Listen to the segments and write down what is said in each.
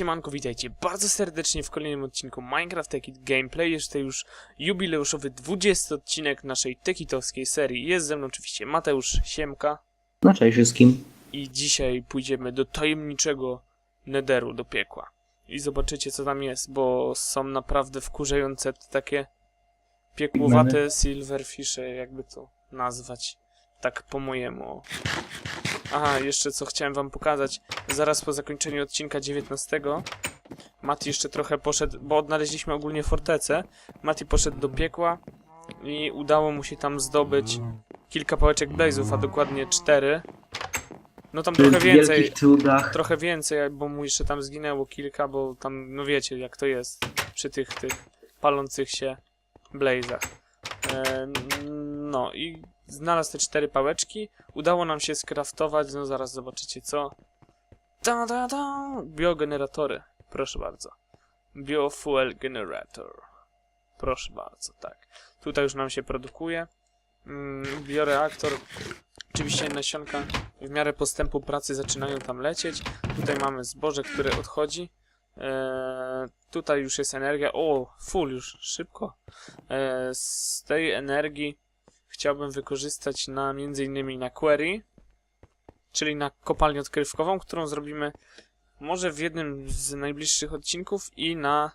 siemanko, witajcie bardzo serdecznie w kolejnym odcinku Minecraft Tekit Gameplay. Jest to już jubileuszowy 20 odcinek naszej tekitowskiej serii. Jest ze mną oczywiście Mateusz Siemka No cześć wszystkim. i dzisiaj pójdziemy do tajemniczego Nederu, do piekła. I zobaczycie co tam jest, bo są naprawdę wkurzające te takie piekłowate silverfishy, jakby to nazwać. Tak po mojemu. Aha, jeszcze co chciałem wam pokazać. Zaraz po zakończeniu odcinka 19 Mati jeszcze trochę poszedł, bo odnaleźliśmy ogólnie fortecę. Mati poszedł do piekła i udało mu się tam zdobyć kilka pałeczek blazów, a dokładnie cztery. No tam trochę więcej, trochę więcej, bo mu jeszcze tam zginęło kilka, bo tam, no wiecie jak to jest przy tych, tych palących się blazach. E, no i znalazł te cztery pałeczki. Udało nam się skraftować, no zaraz zobaczycie co. Da, da, da. Biogeneratory, proszę bardzo. Biofuel generator. Proszę bardzo, tak. Tutaj już nam się produkuje. Mm, bioreaktor. Oczywiście nasionka w miarę postępu pracy zaczynają tam lecieć. Tutaj mamy zboże, które odchodzi. Eee, tutaj już jest energia. O, full już, szybko. Eee, z tej energii chciałbym wykorzystać na między innymi na query, czyli na kopalnię odkrywkową, którą zrobimy może w jednym z najbliższych odcinków i na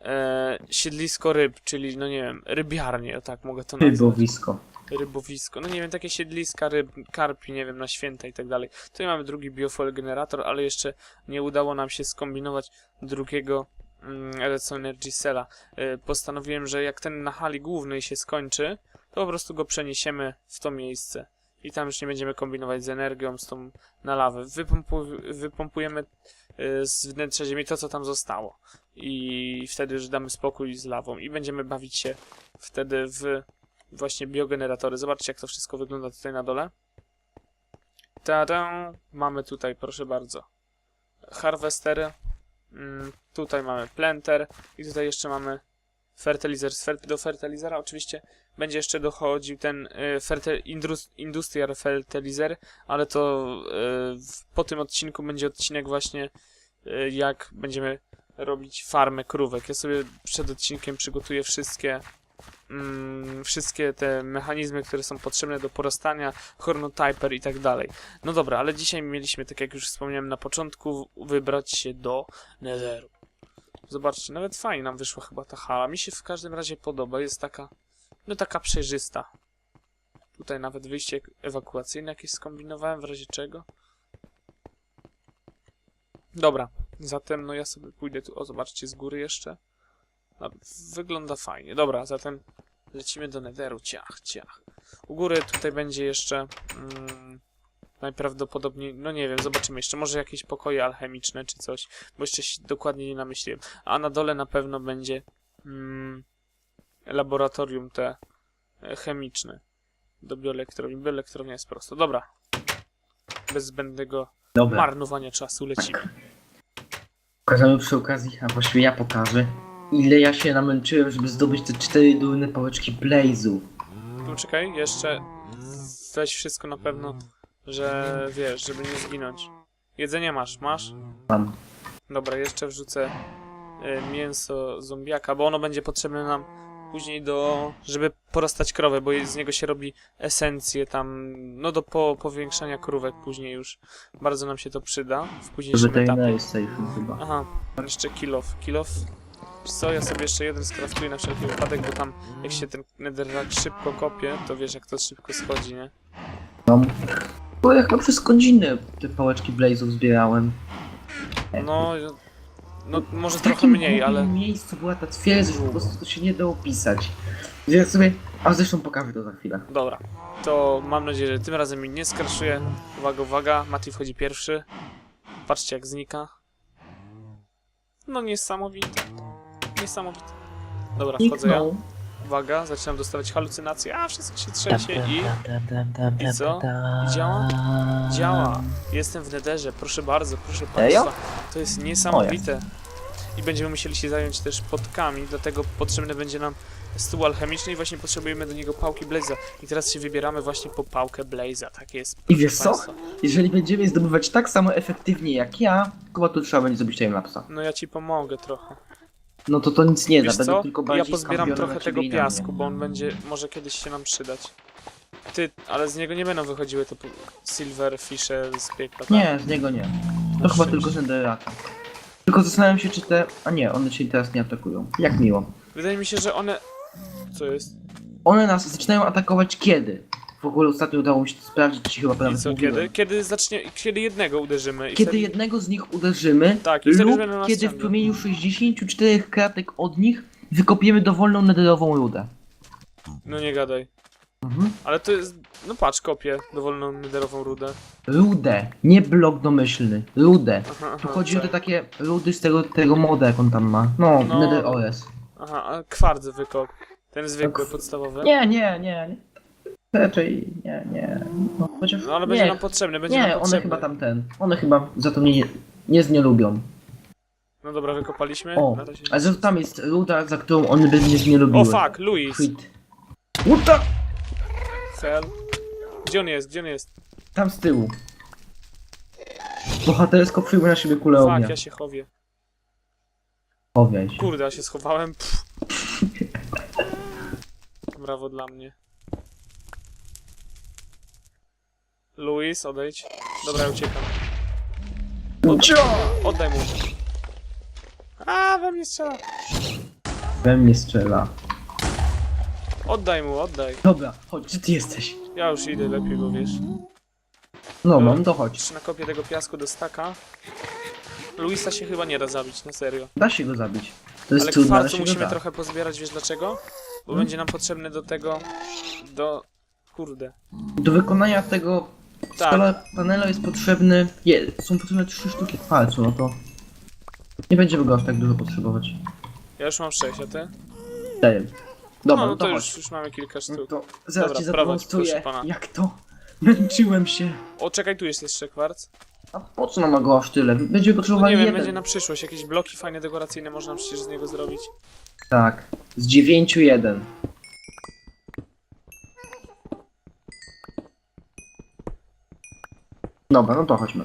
e, siedlisko ryb, czyli no nie wiem, rybiarnię, o tak mogę to nazwać Rybowisko. rybowisko. No nie wiem, takie siedliska ryb, karpi, nie wiem, na święta i tak dalej. Tutaj mamy drugi biofuel generator, ale jeszcze nie udało nam się skombinować drugiego mm, Redstone Energy Cella. Y, postanowiłem, że jak ten na hali głównej się skończy, to po prostu go przeniesiemy w to miejsce. I tam już nie będziemy kombinować z energią, z tą na lawę. Wypompu wypompujemy y, z wnętrza ziemi to, co tam zostało. I wtedy już damy spokój z lawą. I będziemy bawić się wtedy w właśnie biogeneratory. Zobaczcie, jak to wszystko wygląda tutaj na dole. Tada! Mamy tutaj, proszę bardzo, harwestery. Mm, tutaj mamy planter i tutaj jeszcze mamy fertilizer. Do fertilizera oczywiście będzie jeszcze dochodził ten y, industrial fertilizer, ale to y, po tym odcinku będzie odcinek właśnie y, jak będziemy robić farmę krówek. Ja sobie przed odcinkiem przygotuję wszystkie mm, wszystkie te mechanizmy, które są potrzebne do porastania, chronotyper i tak dalej. No dobra, ale dzisiaj mieliśmy, tak jak już wspomniałem na początku, wybrać się do Netheru. Zobaczcie, nawet fajnie nam wyszła chyba ta hala. Mi się w każdym razie podoba, jest taka, no taka przejrzysta. Tutaj nawet wyjście ewakuacyjne jakieś skombinowałem, w razie czego. Dobra, zatem no ja sobie pójdę tu, o zobaczcie z góry jeszcze. No, wygląda fajnie. Dobra, zatem lecimy do Netheru. Ciach, ciach. U góry tutaj będzie jeszcze mm, najprawdopodobniej, no nie wiem, zobaczymy jeszcze. Może jakieś pokoje alchemiczne czy coś, bo jeszcze się dokładnie nie namyśliłem. A na dole na pewno będzie mm, laboratorium te e, chemiczne do bioelektrowni. Bioelektrownia jest prosto. Dobra. Bez zbędnego Dobra. marnowania czasu lecimy. Pokażemy przy okazji, a właściwie ja pokażę, ile ja się namęczyłem, żeby zdobyć te cztery durne pałeczki Blaze'u. Poczekaj, jeszcze weź wszystko na pewno, że wiesz, żeby nie zginąć. Jedzenie masz, masz? Mam. Dobra, jeszcze wrzucę y, mięso zombiaka, bo ono będzie potrzebne nam później do, żeby porastać krowę, bo z niego się robi esencję tam, no do po, powiększania krówek później już. Bardzo nam się to przyda w późniejszym etapie. Weterynary safe chyba. Aha, jeszcze off. Wiesz co, ja sobie jeszcze jeden skraftuję na wszelki wypadek, bo tam jak się ten netherrack szybko kopie, to wiesz jak to szybko schodzi, nie? Mam. Bo ja chyba przez te pałeczki Blaze'ów zbierałem. No, no może W trochę mniej, ale... głupim miejscu była ta twierdza, że po prostu to się nie da opisać. Więc sobie... A zresztą pokażę to za chwilę. Dobra, to mam nadzieję, że tym razem mi nie skraszuje. Uwaga, uwaga, Mati wchodzi pierwszy. Patrzcie jak znika. No niesamowite. Niesamowite. Dobra, wchodzę ja. Niknął. Uwaga, zaczynam dostawać halucynacje, a wszystko się trzęsie i I co? I działa? działa. Jestem w nederze, proszę bardzo, proszę państwa. To jest niesamowite. I będziemy musieli się zająć też potkami, dlatego potrzebny będzie nam stół alchemiczny i właśnie potrzebujemy do niego pałki Blaze'a. I teraz się wybieramy właśnie po pałkę Blaze'a, tak jest. I wiesz co? państwa. Jeżeli będziemy je zdobywać tak samo efektywnie jak ja, chyba to trzeba będzie zrobić timelapsa. No ja ci pomogę trochę. No to to nic nie da, Wiesz będę co? tylko Ja bardziej pozbieram trochę tego piasku, bo on będzie, może kiedyś się nam przydać. Ty, ale z niego nie będą wychodziły te pu- silverfisze z piekła, tak? Nie, z niego nie. To Na chyba szczęście. tylko z Enderata. Tylko zastanawiam się, czy te... A nie, one się teraz nie atakują. Jak miło. Wydaje mi się, że one... Co jest? One nas zaczynają atakować kiedy? W ogóle ostatnio udało mi się to sprawdzić, czy chyba I co, kiedy? Kiedy zacznie... Kiedy jednego uderzymy i Kiedy wtedy... jednego z nich uderzymy, Tak, i wtedy lub będą nas kiedy w promieniu 64 kratek od nich wykopiemy dowolną nederową rudę. No nie gadaj. Mhm. Ale to jest... No patrz, kopię dowolną nederową rudę. Rudę, nie blok domyślny, rudę. Aha, aha, Tu chodzi o te tak. takie rudy z tego, tego moda, jak on tam ma. No, No. Nether OS. Aha, a kwarc wykop. Ten zwykły, podstawowy. Nie, nie, nie. nie. Raczej nie, nie. No, chociaż No ale będzie nie, nam potrzebny, będzie nie, nam one potrzebny. chyba tamten. One chyba za to mnie nie, nie z nie lubią. No dobra, wykopaliśmy. O, Na razie a że tam jest ruda, za którą one by mnie nie lubiły. O fuck, Luis! Quit. What the? Hell. Gdzie on jest, gdzie on jest? Tam z tyłu. Bohatersko przyjmuje na siebie kulę ognia. Fuck, ja się chowię. Powiaj się. Kurde, ja się schowałem. Pff. Brawo dla mnie. Luis, odejdź. Dobra, ja uciekam. Oddaj mu. A, we mnie strzela. We mnie strzela. Oddaj mu, oddaj. Dobra, chodź, gdzie ty jesteś? Ja już idę lepiej, bo wiesz. No, mam, to chodź. Jeszcze nakopię tego piasku do staka. Luisa się chyba nie da zabić, na serio. Da się go zabić. To jest Ale trudne, ale kwarcu się go musimy da. trochę pozbierać, wiesz dlaczego? Bo Hmm? będzie nam potrzebny do tego... Do... Kurde. Do wykonania tego Tak. solar panela jest potrzebny... Je, są potrzebne trzy sztuki kwarcu, no to... Nie będziemy go aż tak dużo potrzebować. Ja już mam sześć, a ty? Daję. Dobra, no, no, no to, to już, już mamy kilka No sztuk. to zaraz Dobra, ci prowadź, zademonstruję, pana. jak to... Męczyłem się. O, czekaj, tu jest jeszcze kwarc. A po co nam go aż tyle? Będziemy No potrzebowali nie wiem, jeden. będzie na przyszłość. Jakieś bloki fajne dekoracyjne można przecież z niego zrobić. Tak. Z dziewięciu jeden. Dobra, no to chodźmy.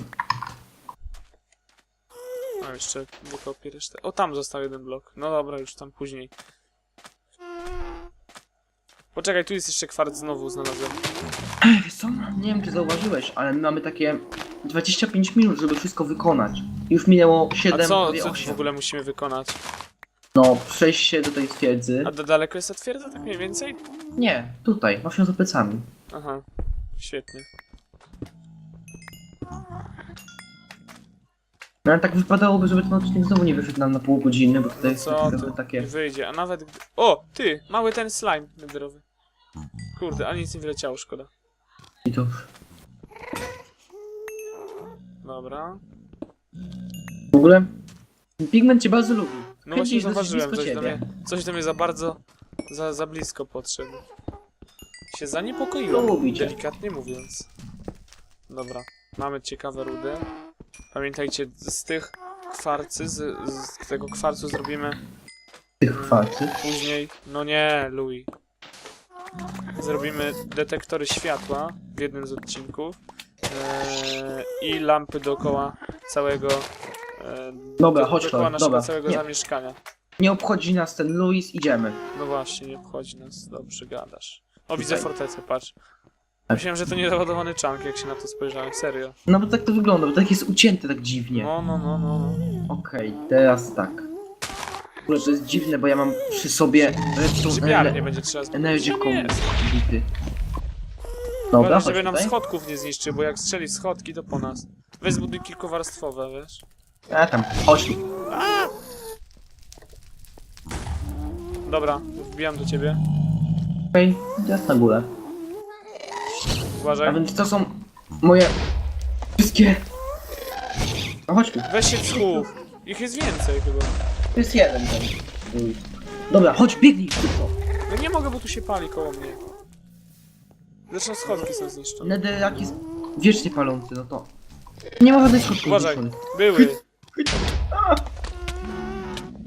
A jeszcze wykopię resztę. O, tam został jeden blok. No dobra, już tam później. Poczekaj, tu jest jeszcze kwarc znowu znalazłem. Wiesz co? Nie wiem, czy zauważyłeś, ale my mamy takie 25 minut, żeby wszystko wykonać. Już minęło 7, A co, prawie co 8. w ogóle musimy wykonać? No, przejść się do tej twierdzy. A da- daleko jest ta twierdza, tak mniej więcej? Nie, tutaj, właśnie za plecami. Aha, świetnie. No ale tak wypadałoby, żeby ten odcinek znowu nie wyszedł nam na pół godziny, bo tutaj No jest co takie... wyjdzie, a nawet gdy... O, ty, mały ten slime nederowy. Kurde, a nic nie wyleciało, szkoda. I to... Dobra. W ogóle... Pigment cię bardzo lubi. No Chętnie właśnie jest dosyć zauważyłem, blisko coś do, ciebie. mnie, coś do mnie za bardzo, za, za blisko podszedł. Się zaniepokoiłem, Lubi cię. delikatnie mówiąc. Dobra, mamy ciekawe rudy. Pamiętajcie, z tych kwarcy, z, z tego kwarcu zrobimy Tych chwalcy. później... No nie, Louis. Zrobimy detektory światła w jednym z odcinków. Eee, I lampy dookoła całego... E, Dobra, do- chodź, dookoła chodź, naszego dobra. całego Nie. zamieszkania. Nie obchodzi nas ten Louis, idziemy. No właśnie, nie obchodzi nas. Dobrze gadasz. O, widzę fortecę, patrz. Myślałem, że to niezaładowany czank, jak się na to spojrzałem. Serio. No bo tak to wygląda, bo tak jest ucięte tak dziwnie. No, no, no, no. no. Okej, teraz tak. W ogóle to jest dziwne, bo ja mam przy sobie redstone Przybiarnie ele- będzie trzeba energy bity. Dobra, chodź żeby nam tutaj. schodków nie zniszczył, bo jak strzeli schodki, to po nas. Weź zbuduj kilkuwarstwowe, wiesz? A tam, chodź tu. Dobra, wbijam do ciebie. Okej, teraz na górę. A Uważaj. więc to są moje wszystkie... No chodź tu, Weź się schów. Ich jest więcej chyba. to jest jeden ten. Dobra, chodź, biegnij szybko. No nie mogę, bo tu się pali koło mnie. Zresztą schodki są zniszczone. Nether jest wiecznie palący, no to... Nie ma żadnych skutków Uważaj. Były.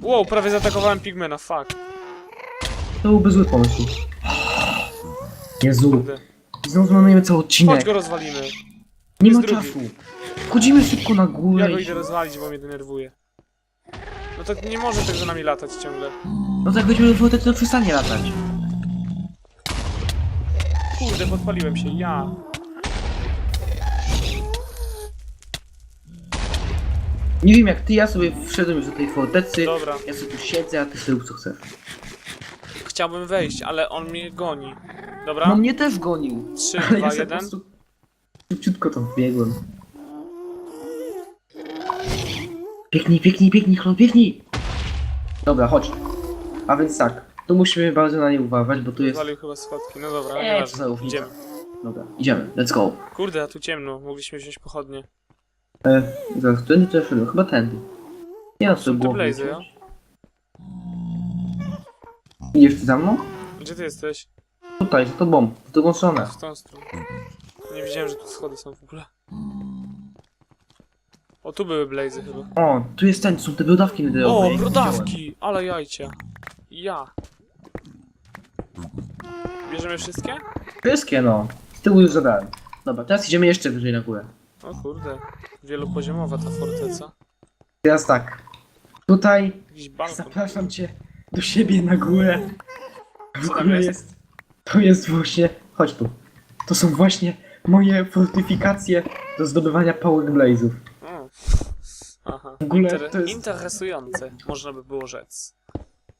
Wow, prawie zaatakowałem pigmena, fuck. To byłby zły pomysł. Jezu, Kurde. Znowu zmarnujemy cały odcinek. Chodź go rozwalimy. Nie ma jest drugi. czasu. Wchodzimy szybko na Ja górę go i... idę rozwalić, bo mnie denerwuje. No to nie może tak za nami latać ciągle. No tak będziemy wodę, to przestanie latać. Kurde, podpaliłem się, ja. Nie wiem jak ty, ja sobie wszedłem już do tej fortecy. Dobra. Ja sobie tu siedzę, a ty sobie rób co chcesz. Chciałbym wejść, ale on mnie goni. No Dobra? mnie też gonił. 3, Ale 2, ja sobie po 1. prostu szybciutko tam wbiegłem. Biegnij, biegnij, biegnij, chlop, biegnij! Dobra, chodź. A więc tak, tu musimy bardzo na nie uważać, bo tu jest... Zwalił chyba schodki, no dobra, nieważne. co za. Idziemy. Dobra, idziemy, let's go. Kurde, a tu ciemno, mogliśmy wziąć pochodnie. E, zaraz, którędy to szedłem? Chyba tędy. Nie Te głowę. blazy, ja? Idziesz ty za mną? Gdzie ty jesteś? Tutaj, za tobą, w drugą stronę. W tą stronę. Nie widziałem, że tu schody są w ogóle. O, tu były blazy chyba. O, tu jest ten, są te brodawki O, widziałem. brodawki! Ale jajcia. Ja. Bierzemy wszystkie? Wszystkie no, z tyłu już zadałem. Dobra, teraz idziemy jeszcze wyżej na górę. O kurde. Wielopoziomowa ta forteca. Teraz tak, tutaj Jakiś balkon. zapraszam cię do siebie na górę. W Co tam ogóle jest? jest, to jest właśnie, chodź tu. To są właśnie moje fortyfikacje do zdobywania Power Blazów. O. Aha. W ogóle Inter to jest- Interesujące, można by było rzec.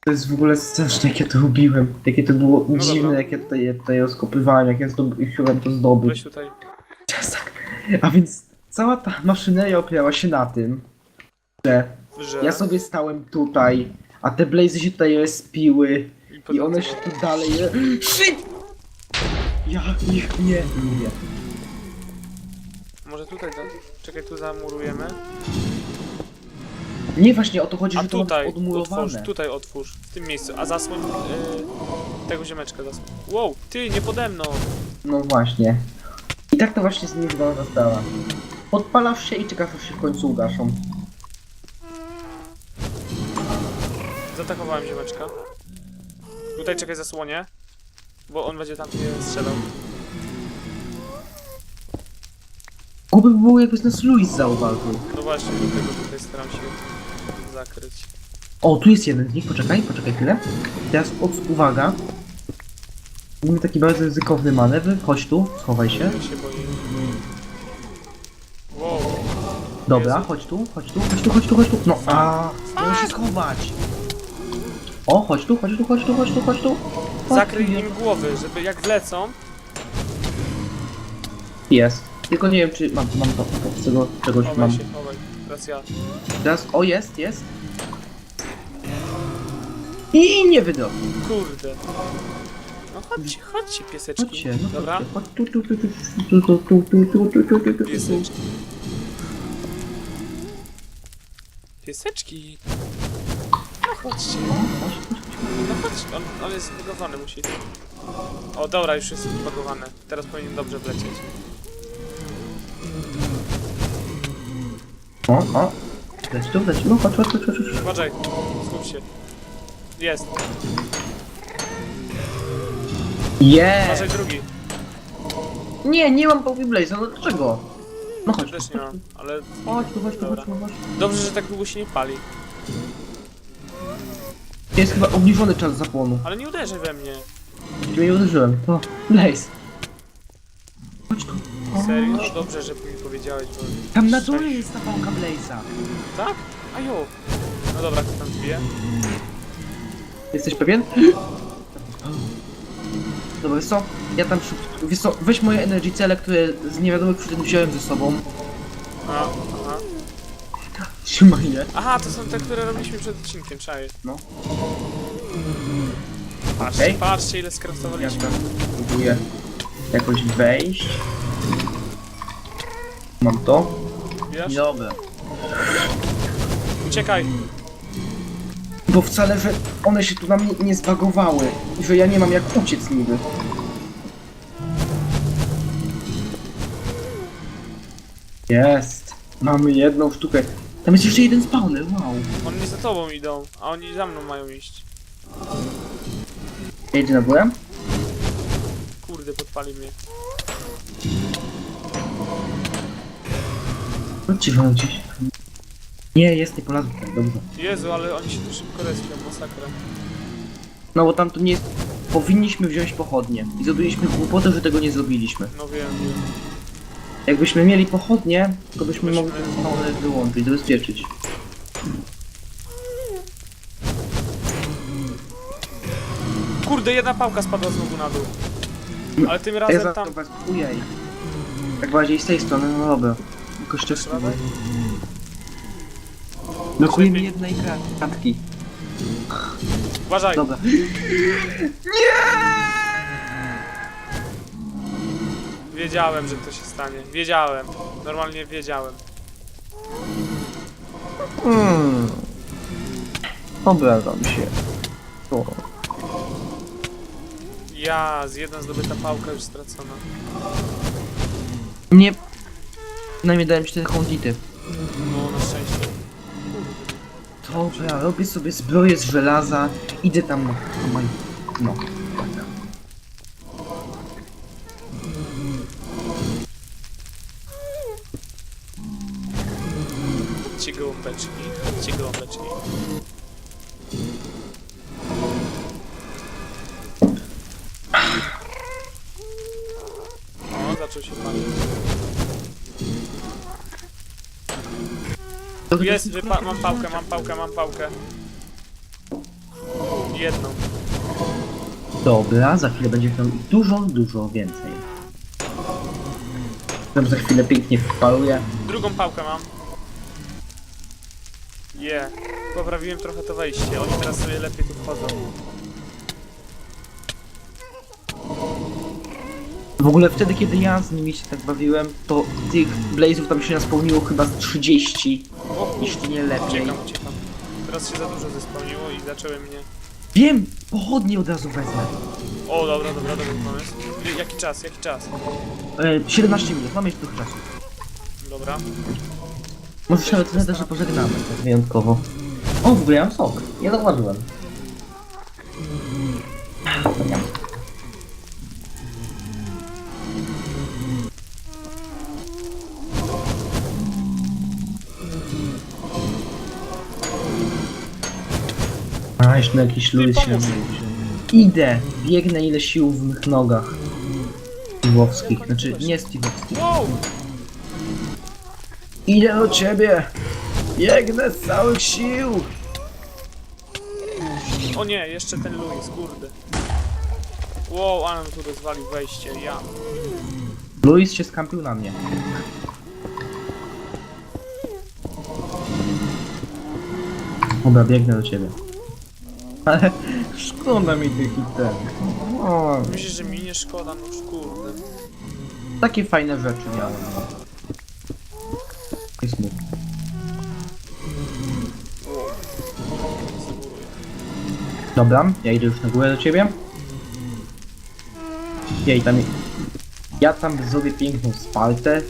To jest w ogóle straszne, jakie to robiłem. Jakie to było No dziwne, dobra. jak ja tutaj, ja tutaj rozkopywałem, jak ja chciałem to zdobyć. Tutaj. Tak. A więc cała ta maszyneria opierała się na tym, że Że... ja sobie stałem tutaj, a te blazy się tutaj respiły I, one się tu dalej... Shit! Ja ich nie lubię. Może tutaj, da... czekaj, tu zamurujemy. Nie właśnie o to chodzi, A że to ma tutaj być otwórz, odmurowane. tutaj otwórz, w tym miejscu. A zasłoń yy, tego ziomeczka zasłoń. Wow, ty, nie pode mną! No właśnie. I tak to właśnie z wygląda sprawa. Podpalasz się i czekasz, aż się w końcu ugaszą. Zaatakowałem ziomeczka. Tutaj czekaj zasłonię. Bo on będzie tam nie strzelał. Guby by było jakby z nas Luis zauważył. No właśnie, dlatego tutaj staram się zakryć. O, tu jest jeden z nich, poczekaj, poczekaj chwilę. Teraz od, uwaga. Mamy taki bardzo ryzykowny manewr. Chodź tu, schowaj się. Ja się boję. Wow, Dobra, Jezu. chodź tu, chodź tu, chodź tu, chodź tu, chodź tu. No, a, się schować. O, chodź tu, chodź tu, chodź tu, chodź tu, chodź tu. Chodź zakryj tu. im głowy, żeby jak wlecą, Jest. Tylko nie wiem, czy mam, mam to, to z tego czegoś chowaj mam. się, chowaj. Teraz ja. Teraz, o, jest, jest. I nie wydał. Kurde. No chodźcie, chodźcie pieseczki. Chodźcie, no Dobra? chodźcie. Chodź tu, tu, tu, tu, tu, tu, tu, tu, tu, tu, tu, tu, tu. Pieseczki. Pieseczki. No chodźcie. No chodź, on, on jest zbugowany, musi. O dobra, już jest zbugowany. Teraz powinien dobrze wlecieć. O, o. Leć tu, leć, no chodź, chodź, chodź, chodź. chodź. Uważaj, skup się. Jest. Jest! Uważaj drugi. Nie, nie mam Poppy Blaze'a, no dlaczego? No chodź, Też nie mam, ale chodź tu, chodź tu, Dobra. chodź tu, chodź. dobrze, że tak długo się nie pali. Jest chyba obniżony czas zapłonu. Ale nie uderzaj we mnie. Nie uderzyłem, to Blaze. Chodź tu. O, Serio? chodź tu. Dobrze, że mi powiedziałeś, bo... Tam na dole jest ta pałka Blaze'a. Tak? A jo. No dobra, kto tam wbije? Jesteś pewien? Dobra, wiesz co? Ja tam szybko... Wiesz co, weź moje energy cele, które z niewiadomych przyczyn wziąłem ze sobą. A, aha. Je. Aha, to są te, które robiliśmy przed odcinkiem, czaję. No. Patrzcie, Okej. patrzcie ile Ja skraftowaliśmy. tam próbuję jakoś wejść. Mam to. Wiesz? Dobra. Uciekaj! Bo wcale, że one się tu na mnie nie zbagowały i że ja nie mam jak uciec niby. Jest. Mamy jedną sztukę. Tam jest jeszcze jeden spawner, wow. Oni za tobą idą, a oni za mną mają iść. Idę na górę. Kurde, podpali mnie. Chodźcie, chodźcie. Nie, jest, nie polazł tutaj, dobrze. Jezu, ale oni się tu szybko respią, masakra. No bo tam tu nie jest... Powinniśmy wziąć pochodnie. I zrobiliśmy głupotę, że tego nie zrobiliśmy. No wiem, wiem. Jakbyśmy mieli pochodnie, to byśmy mogli ten wyłączyć, zabezpieczyć. Kurde, jedna pałka spadła znowu na dół. Ale tym Ja razem za tam... was... Ujej. Tak bardziej z tej strony, no dobra. Tylko radę? Brakuje Lepiej. mi jednej kratki. Uważaj! Dobra. Wiedziałem, że to się stanie. Wiedziałem. Normalnie wiedziałem. Hmm. Obrażam się. O. Ja, z jedna zdobyta pałka już stracona. Nie... Przynajmniej dałem ci te hondity. No, na szczęście. Dobra, robię sobie zbroję z żelaza. Idę tam No. Ci gołąbeczki, ci gołąbeczki. O, zaczął się palić. Jest, wypa- mam pałkę, mam pałkę, mam pałkę. Jedną. Dobra, za chwilę będzie ich dużo, dużo więcej. Tam za chwilę pięknie wpaluję. Drugą pałkę mam. Je. Poprawiłem trochę to wejście. Oni teraz sobie lepiej tu wchodzą. W ogóle wtedy, kiedy ja z nimi się tak bawiłem, to tych blazów tam się naspełniło chyba z 30, O jeśli nie lepiej. Uciekam, uciekam. Teraz się za dużo zespełniło i zaczęły mnie... Wiem! Pochodnie od razu wezmę. O, dobra, dobra, dobry pomysł. Jaki czas, jaki czas? E, 17 minut, mamy jeszcze trochę czasu. Dobra. Może się nawet wtedy, że pożegnamy, tak wyjątkowo. O, w ogóle ja mam sok. Nie zauważyłem. A, jeszcze na jakiś Louis się. Idę! Biegnę ile sił w mych nogach. Steve'owskich, znaczy nie Steve'owskich. Idę do ciebie! Biegnę z całych sił! O nie, jeszcze ten Louis, kurde. Wow, ale on tu rozwalił wejście, ja. Louis się skampił na mnie. Dobra, biegnę do ciebie. Ale szkoda mi tych itemów. O, Myślisz, że mi nie szkoda? No kurde. takie fajne rzeczy miałem. Zburuję. Dobra, ja idę już na górę do ciebie. Jej, tam... Ja tam zrobię piękną spaltę.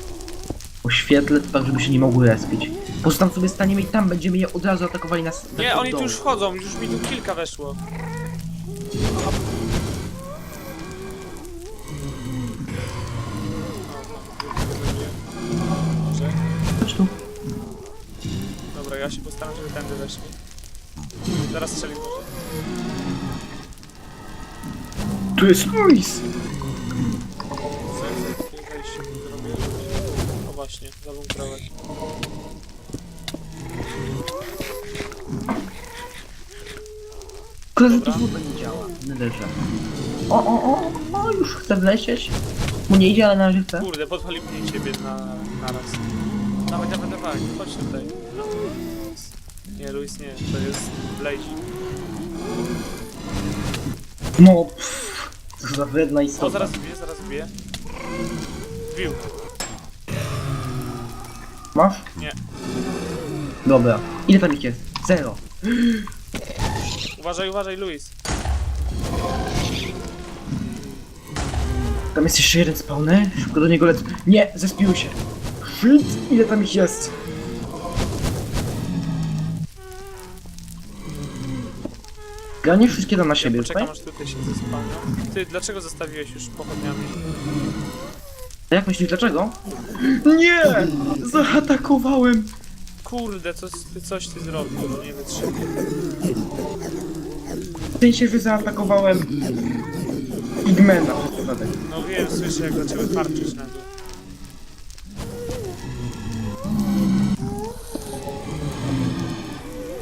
Oświetlę tak, żeby się nie mogły respić. Po prostu tam sobie staniemy i tam będziemy je od razu atakowali nas. Nie, oni tu już wchodzą, już mi tu kilka weszło. Postaram, żeby tędy weszli. Zaraz strzeli może. Tu jest Louis! Sensy takie wejście zrobię. O właśnie, zabunkrować. Że to Dobra. nie działa. Nederze. O, o, o, o, już chce wlecieć. Mu nie idzie, ale na razie. Kurde, podpalił mnie ciebie na, naraz. Dawaj, dawaj, dawaj, chodź tutaj. Nie, Luis nie, to jest Blaze. No, pff, co za wredna O, istota. zaraz wbije, zaraz wbije. Wbił. Masz? Nie. Dobra. Ile tam ich jest? Zero. Uważaj, uważaj, Luis. Tam jest jeszcze jeden spawner. Szybko do niego lecę. Nie, zespiły się. Shit, ile tam ich jest? Ja nie wszystkie dam na Ja siebie, poczekam tutaj? aż tutaj się. Ty, dlaczego zostawiłeś już pochodniami? A jak myślisz, dlaczego? Nie! Zaatakowałem! Kurde, coś ty, coś ty zrobił, no nie wytrzymam. W sensie, że zaatakowałem... Przypadek. No wiem, słyszę jak zaczęły farczyć nagle.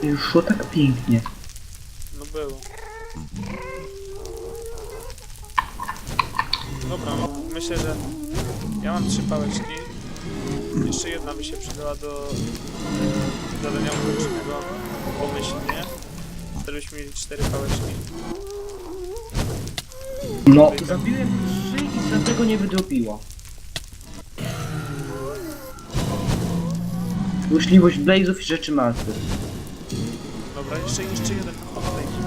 Już szło tak pięknie. Było. Dobra, no myślę, że ja mam trzy pałeczki. Jeszcze jedna by się przydała do e, zadania ukończonego pomyślnie. Wtedy byśmy mieli cztery pałeczki. No, zabiłem trzy i dlatego nie wydropiło. Złośliwość Blazów i rzeczy martwych. Dobra, jeszcze, jeszcze jeden. Oddaj.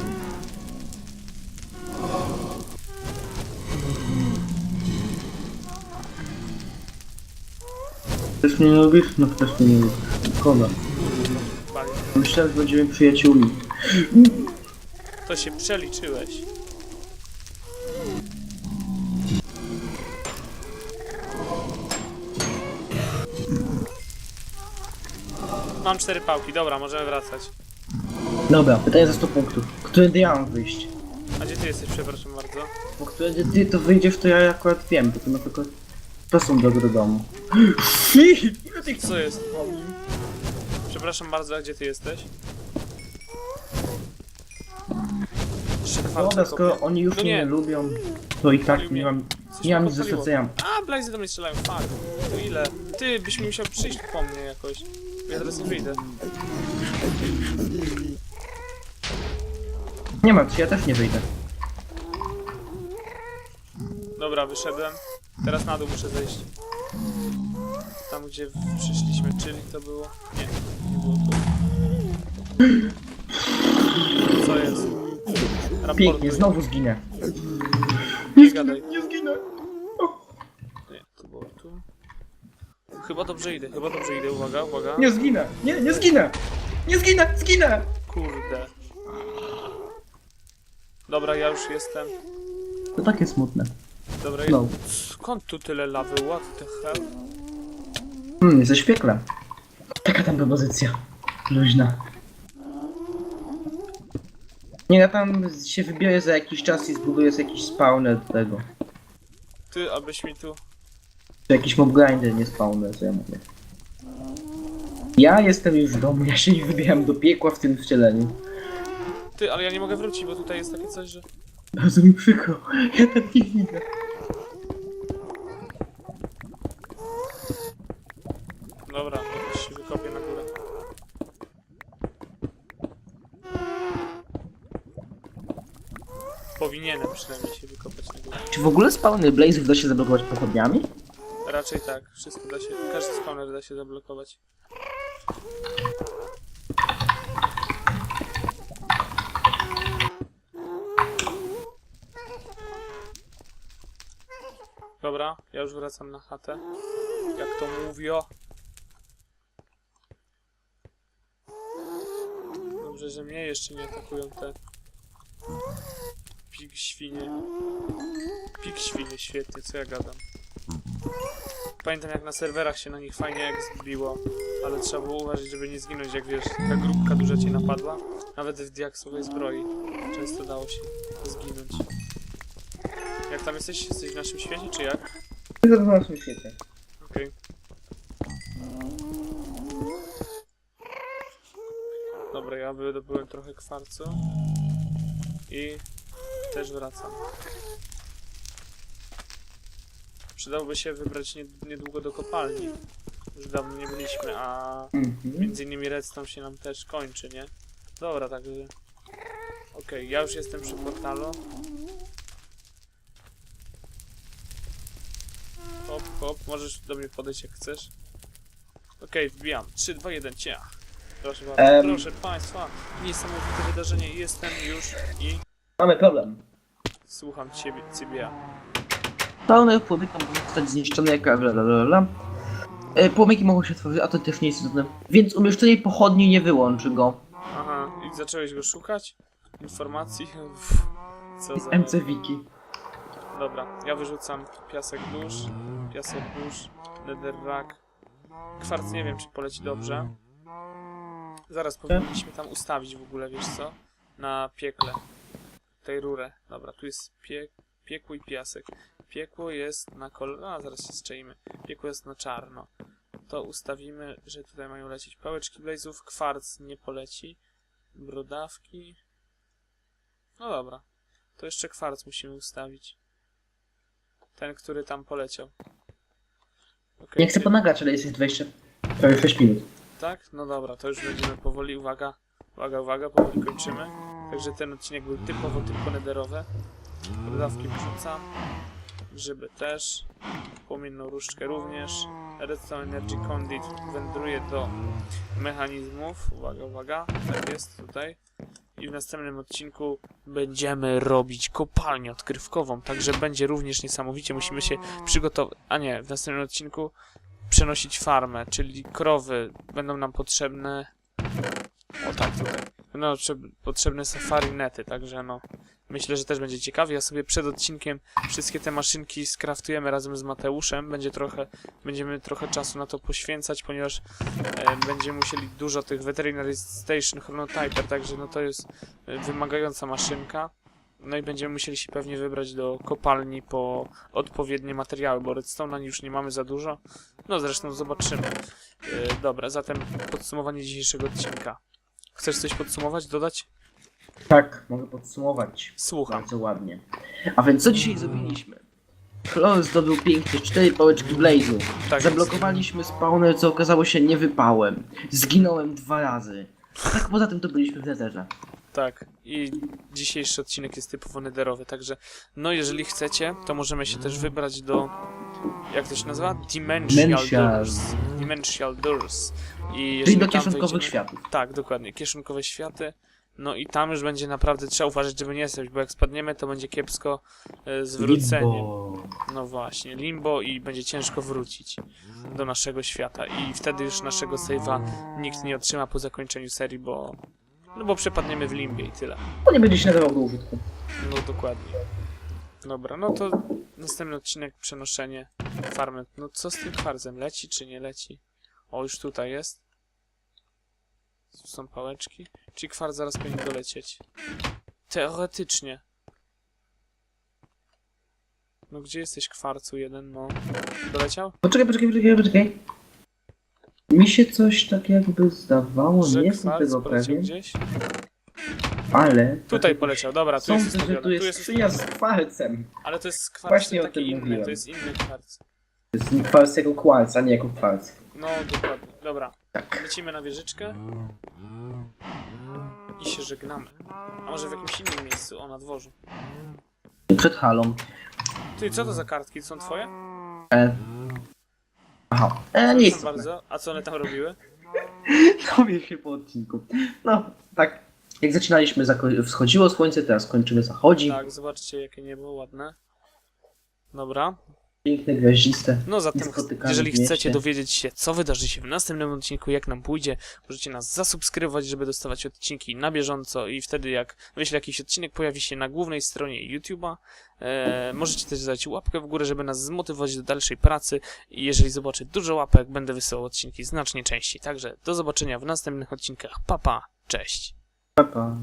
Też mnie nie lubisz? No też mnie nie lubisz. Szkoda. Myślałem, że będziemy przyjaciółmi. To się przeliczyłeś. Mam cztery pałki, dobra, możemy wracać. Dobra, pytanie za 100 punktów. Którędy ja mam wyjść? A gdzie ty jesteś, przepraszam bardzo? Bo którędy ty to wyjdziesz, to ja akurat wiem, bo to na przykład... To są do domu. Co jest? Przepraszam bardzo, a gdzie ty jesteś? Jeszcze Dobra, skoro oni już No mnie nie. nie lubią, to i tak nie mam, Coś nie mam mnie nic do podpaliło. stracenia. A, Blazy do mnie strzelają, fuck. To ile? Ty, byś musiał przyjść po mnie jakoś. Ja teraz nie wyjdę. Nie ma, ja też nie wyjdę. Dobra, wyszedłem. Teraz na dół muszę zejść. Tam, gdzie przyszliśmy, czyli to było... Nie, nie było tu. Co jest? Pięknie, Raportuj. znowu zginę. Nie gadaj. Nie zginę. Nie, to było tu. Chyba dobrze idę, chyba dobrze idę, uwaga, uwaga. Nie zginę. Nie, nie zginę. Nie zginę, zginę. Kurde. Dobra, ja już jestem. To takie smutne. Dobra. No. skąd tu tyle lawy? What the hell? Hmm, ze świekla. Taka tam propozycja. Luźna. Nie, ja tam się wybiorę za jakiś czas i zbuduję sobie jakiś spawner do tego. Ty, abyś mi tu... Czy jakiś mob grinder, nie spawner, co ja mówię. Ja jestem już w domu, ja się nie wybieram do piekła w tym wcieleniu. Ty, ale ja nie mogę wrócić, bo tutaj jest takie coś, że... Bardzo mi przykro, ja tam nie widzę. Dobra, to się wykopię na górę. Powinienem przynajmniej się wykopać na górę. Czy w ogóle spawny blazów da się zablokować pochodniami? Raczej tak, wszystko da się, każdy spawner da się zablokować. Dobra, ja już wracam na chatę. Jak to mówią. Dobrze, że mnie jeszcze nie atakują te pig świnie. Pig świnie, świetnie, co ja gadam. Pamiętam jak na serwerach się na nich fajnie jak zbiło, ale trzeba było uważać, żeby nie zginąć, jak wiesz, taka grupka duża cię napadła. Nawet w diaksowej zbroi często dało się zginąć. Jak tam jesteś? Jesteś w naszym świecie, czy jak? Tylko w naszym świecie. Okej. Dobra, ja wydobyłem trochę kwarcu. I też wracam. Przydałoby się wybrać nie, niedługo do kopalni. Już dawno nie byliśmy, a Mhm. między innymi redstone się nam też kończy, nie? Dobra, także... Okej, ja już jestem przy portalu. Hop, hop, możesz do mnie podejść jak chcesz. Okej, wbijam. 3, 2, 1, ciach. Proszę bardzo, Em. proszę państwa, niesamowite wydarzenie, jestem już i Mamy problem. słucham ciebie, ciebie. Pełne płomyki mogą zostać zniszczone jak bla bla bla bla. E, Płomyki mogą się tworzyć, a to też nie jest istotne. Więc umieszczenie pochodni nie wyłączy go. Aha, i zacząłeś go szukać? Informacji? Uff, Co za... MC Wiki. Dobra, ja wyrzucam piasek dusz, piasek dusz, netherrack. Kwarc nie wiem, czy poleci dobrze. Zaraz powinniśmy tam ustawić w ogóle, wiesz co? Na piekle. Tej rurę. Dobra, tu jest pie piekło i piasek. Piekło jest na kolor... A, zaraz się zczeimy. Piekło jest na czarno. To ustawimy, że tutaj mają lecieć pałeczki blazów. Kwarc nie poleci. Brodawki. No dobra. To jeszcze kwarc musimy ustawić. Ten, który tam poleciał. Okej, Nie chcę pomagać, ale jest 20... prawie 6 minut. Tak? No dobra, to już będziemy powoli, uwaga, uwaga, uwaga, powoli kończymy. Także ten odcinek był typowo tylko nederowy. Dodawki wrzucam. Grzyby też. Płomienną różdżkę również. Redstone Energy Conduit wędruje do mechanizmów. Uwaga, uwaga. Tak jest tutaj. I w następnym odcinku będziemy robić kopalnię odkrywkową. Także będzie również niesamowicie. Musimy się przygotować. A nie, w następnym odcinku przenosić farmę, czyli krowy będą nam potrzebne. O tak, tutaj. Będą nam potrzeb- potrzebne safari nety, także no. Myślę, że też będzie ciekawie. Ja sobie przed odcinkiem wszystkie te maszynki skraftujemy razem z Mateuszem. Będzie trochę, będziemy trochę czasu na to poświęcać, ponieważ e, będziemy musieli dużo tych Veterinary Station Chronotyper, także no to jest e, wymagająca maszynka. No i będziemy musieli się pewnie wybrać do kopalni po odpowiednie materiały, bo redstone'a już nie mamy za dużo. No zresztą zobaczymy. Yy, dobra, zatem podsumowanie dzisiejszego odcinka. Chcesz coś podsumować, dodać? Tak, mogę podsumować. Słucham. Bardzo ładnie. A więc co dzisiaj zrobiliśmy? Flor zdobył pięknie 4 pałeczki Blaze'u. Tak, Zablokowaliśmy spawner, co okazało się niewypałem. Zginąłem dwa razy. Tak poza tym to byliśmy w netherze. Tak. I dzisiejszy odcinek jest typowo nederowy, także no jeżeli chcecie, to możemy się też wybrać do jak to się nazywa? Dimensional Dimension. Doors. Dimensional Doors. I Czyli do kieszonkowych wejdziemy- światów. Tak, dokładnie. Kieszonkowe światy. No i tam już będzie naprawdę trzeba uważać, żeby nie stać, bo jak spadniemy, to będzie kiepsko e, zwrócenie. Limbo. No właśnie, limbo i będzie ciężko wrócić do naszego świata. I wtedy już naszego save'a nikt nie otrzyma po zakończeniu serii, bo. No bo przepadniemy w limbie i tyle. To nie będzie się nadawał do użytku. No dokładnie. Dobra, no to następny odcinek przenoszenie farmy. No co z tym kwarcem? Leci czy nie leci? O, już tutaj jest. Tu są pałeczki. Czyli kwarc zaraz powinien dolecieć. Teoretycznie. No gdzie jesteś kwarcu jeden, no. Doleciał? Poczekaj, poczekaj, poczekaj, poczekaj. Mi się coś tak jakby zdawało, Że nie jestem kwarc tego poleciał pewien, gdzieś? ale... Tutaj poleciał, dobra, tu jest Sądzę, że tu jest jest skrzynia z kwarcem. Ale to jest kwarc Właśnie o taki tym inny, mówiłem. to jest inny kwarc. To jest kwarc jako kwarc, a nie jako kwarc. No dokładnie, dobra. Tak. Lecimy na wieżyczkę i się żegnamy. A może w jakimś innym miejscu, o na dworzu. Przed halą. Ty, co to za kartki? Są twoje? E... Aha. E, Proszę bardzo. A co one tam robiły? Dowie się po odcinku. No, tak. Jak zaczynaliśmy, wschodziło słońce, teraz kończymy zachodzi. Tak, zobaczcie jakie niebo ładne. Dobra. Piękne, gwiaździste. No zatem, jeżeli chcecie dowiedzieć się, co wydarzy się w następnym odcinku, jak nam pójdzie, możecie nas zasubskrybować, żeby dostawać odcinki na bieżąco i wtedy jak wyślę jakiś odcinek, pojawi się na głównej stronie YouTube'a. E, możecie też dać łapkę w górę, żeby nas zmotywować do dalszej pracy i jeżeli zobaczę dużo łapek, będę wysyłał odcinki znacznie częściej. Także do zobaczenia w następnych odcinkach. Papa, pa, cześć! Pa, pa.